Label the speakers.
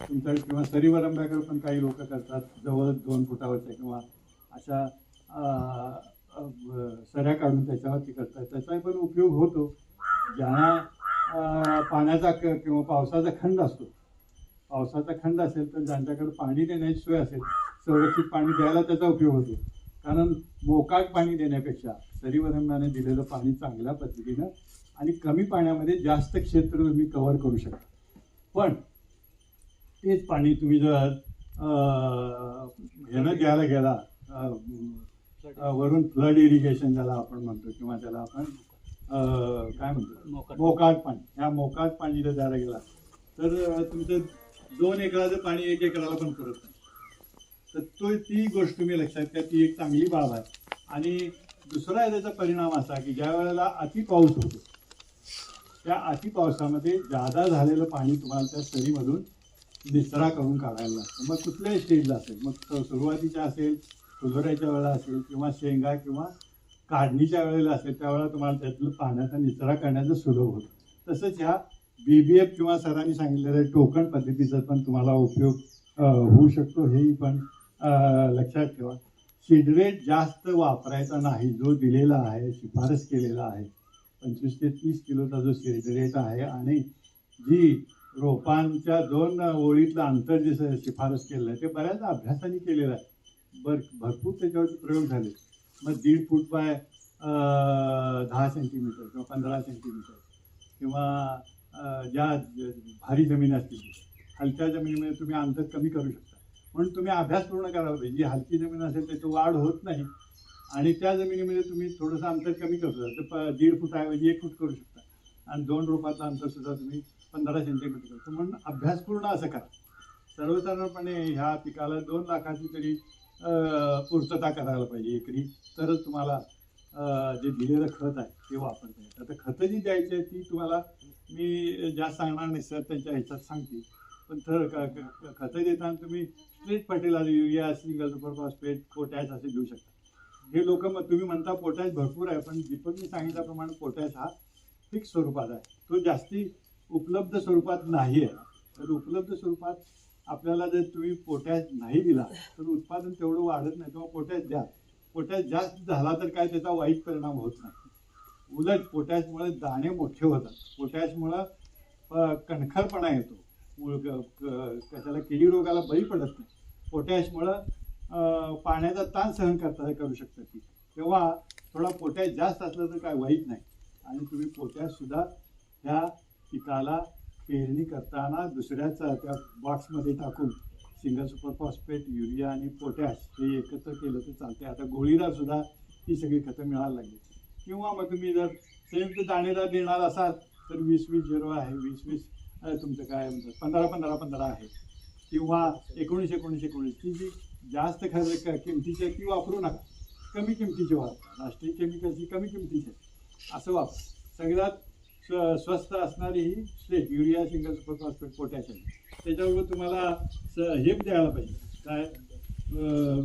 Speaker 1: तुमच्याकडे किंवा सरीवरंब्याकडे पण काही लोक करतात जवळ दोन फुटावरच्या किंवा अशा सऱ्या काढून त्याच्यावरती करतात. त्याचा पण उपयोग होतो. ज्यांना पाण्याचा क- किंवा पावसाचा खंड असतो. पावसाचा खंड असेल तर ज्यांच्याकडे पाणी देण्याची सोय असेल संरक्षित पाणी द्यायला त्याचा उपयोग होतो. कारण मोकाट पाणी देण्यापेक्षा सरीवरंब्याने दिलेलं पाणी चांगल्या पद्धतीनं आणि कमी पाण्यामध्ये जास्त क्षेत्र तुम्ही कव्हर करू शकता. पण तेच पाणी तुम्ही जर ह्यानं द्यायला गेला वरून फ्लड इरिगेशन ज्याला आपण म्हणतो किंवा त्याला आपण काय म्हणतो?
Speaker 2: मोकाट.
Speaker 1: मोकाट पाणी. ह्या मोकाट पाणी जर द्यायला गेला तर तुमचं दोन एकराचं पाणी एक एकराला पण पुरत नाही. तर तो ती गोष्ट तुम्ही लक्षात घ्या ती एक चांगली बाब आहे. आणि दुसरा त्याचा परिणाम असा की ज्या वेळेला अति पाऊस होतो त्या अति पावसामध्ये जादा झालेलं पाणी तुम्हाला त्या सरीमधून निचरा करून काढायला. लागतो मग कुठल्याही स्टेजला असेल मग सुरुवातीच्या असेल फुलोऱ्याच्या वेळेला असेल किंवा शेंगा किंवा काढणीच्या वेळेला असेल त्यावेळेला तुम्हाला त्यातलं पाण्याचा निचरा करण्याचं सुलभ होतं. तसंच ह्या बी बी एफ किंवा सरांनी सांगितलेलं टोकन पद्धतीचा पण तुम्हाला उपयोग होऊ शकतो हेही पण लक्षात ठेवा. सिडरेट जास्त वापरायचा नाही जो दिलेला आहे शिफारस केलेला आहे. पंचवीस ते तीस किलोचा जो सिडरेट आहे आणि जी रोपांच्या दोन ओळीतलं अंतर जे शिफारस केलेलं आहे ते बऱ्याच अभ्यासाने केलेलं आहे. बर भरपूर त्याच्यावरती प्रयोग झाले. मग दीड फूट बाय दहा सेंटीमीटर किंवा पंधरा सेंटीमीटर किंवा ज्या ज- भारी जमीन असतील हलक्या जमिनीमध्ये तुम्ही अंतर कमी करू शकता. म्हणून तुम्ही अभ्यास पूर्ण करावा पाहिजे. जी हलकी जमीन असेल त्याची वाढ होत नाही आणि त्या जमिनीमध्ये तुम्ही थोडंसं अंतर कमी करू शकता. तर प- दीड ऐवजी एक फूट करू शकता. आणि दोन रोपाचं अंतर सुद्धा तुम्ही पंधरा सेंटीमीटर करतो. म्हणून अभ्यास पूर्ण असं करा. सर्वसाधारणपणे ह्या पिकाला दोन लाखाची तरी पूर्तता करायला पाहिजे एकरी. तरच तुम्हाला जे दिलेलं खत आहे ते वापरता येतं. आता खतं जी द्यायची आहे ती तुम्हाला मी जास्त सांगणार नाही सर त्यांच्या ह्याच्यात सांगते पण तर खतं देताना तुम्ही straight fertiliser urea single super phosphate potash असे देऊ शकता. हे लोक मग तुम्ही म्हणता पोटॅश भरपूर आहे पण दीपकने सांगितल्याप्रमाणे पोटॅश हा फिक्स स्वरूपात आहे. तो जास्ती उपलब्ध स्वरूपात नाही आहे तर उपलब्ध स्वरूपात आपल्याला जर तुम्ही पोटॅश नाही दिला तर उत्पादन तेवढं वाढत नाही किंवा पोटॅश द्या पोटॅश जास्त झाला तर काय त्याचा वाईट परिणाम होत नाही. उलट पोटॅशमुळे दाणे मोठे होतात. पोटॅशमुळं कणखरपणा येतो. मूळ कशाला किडी रोगाला बळी पडत नाही. पोटॅशमुळं पाण्याचा ताण सहन करता करू शकतात ती. तेव्हा थोडा पोटॅश जास्त असलं तर काय वाईट नाही. आणि तुम्ही पोत्यात सुद्धा ह्या पिकाला पेरणी करताना दुसऱ्याचा त्या बॉक्समध्ये टाकून सिंगल सुपर फॉस्फेट युरिया आणि पोटॅश हे एकत्र केलं तर चालते आता गोळीदार सुद्धा ही सगळी खतं मिळायला लागली. किंवा मग तुम्ही जर संयुक्त दाणेदार देणार असाल तर वीस वीस झिरो आहे. वीस वीस तुमचं काय म्हणतात? पंधरा पंधरा पंधरा आहे. किंवा एकोणीस एकोणीस एकोणीस ती जी जास्त खर्च क- किमतीची आहे ती वापरू नका. कमी किमतीची वापरा. राष्ट्रीय केमिकलची कमी किमतीची. आहे असं वापर. सगळ्यात स्व स्वस्त असणारी ही slate urea single super phosphate potassium त्याच्याबरोबर तुम्हाला स- हे द्यायला पाहिजे. काय